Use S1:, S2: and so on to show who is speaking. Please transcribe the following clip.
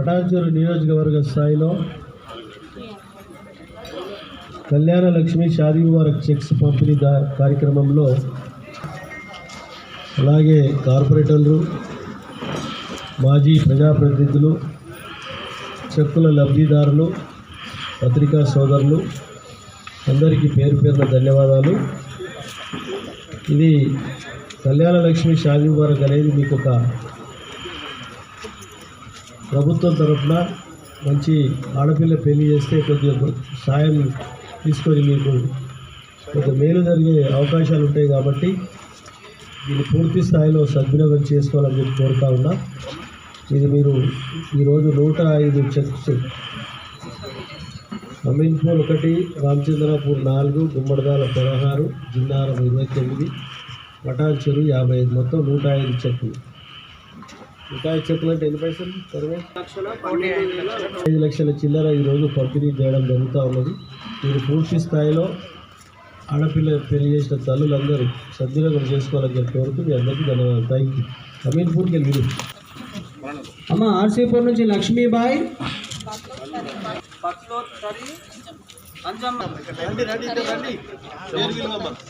S1: పటాన్చెరు నియోజకవర్గ స్థాయిలో కళ్యాణ లక్ష్మి షాదీ ముబారక్ చెక్స్ పంపిణీ దా- కార్యక్రమంలో అలాగే కార్పొరేటర్లు మాజీ ప్రజాప్రతినిధులు చెక్కుల లబ్ధిదారులు పత్రికా సోదరులు అందరికీ పేరు పేరున ధన్యవాదాలు. ఇది కళ్యాణ లక్ష్మి షాదీ ముబారక్ అనేది మీకు ఒక ప్రభుత్వం తరఫున మంచి ఆడపిల్ల పెళ్ళి చేస్తే కొద్దిగా సాయం తీసుకొని మీకు కొంత మేలు జరిగే అవకాశాలు ఉంటాయి కాబట్టి దీన్ని పూర్తి స్థాయిలో సద్వినియోగం చేసుకోవాలని చెప్పి కోరుతా ఉన్నా. ఇది మీరు ఈరోజు నూట ఐదు చెక్స్ అమీన్పూర్ ఒకటి రామచంద్రపూర్ నాలుగు గుమ్మడిదాల పదహారు జిన్నారం ఇరవై తొమ్మిది పటాన్ చెరువు యాభై ఐదు. మొత్తం నూట ఐదు చెక్కులు. చెక్కులు అంటే ఎన్ని పైసలు? సర్వే? ఐదు లక్షల చిల్లర ఈరోజు పంపిణీ చేయడం జరుగుతూ ఉన్నది. మీరు పూర్తి స్థాయిలో ఆడపిల్ల పెళ్ళి చేసిన తల్లులందరూ సద్వినియోగం చేసుకోవాలని చెప్పి కోరుతూ మీ అందరికీ ధన్యవాదాలు. థ్యాంక్ యూ అమీన్పూర్కి వెళ్ళి
S2: అమ్మ ఆర్సీపూర్ నుంచి లక్ష్మీబాయి. అమ్మ సరే అమ్మ ఇక్కడ రా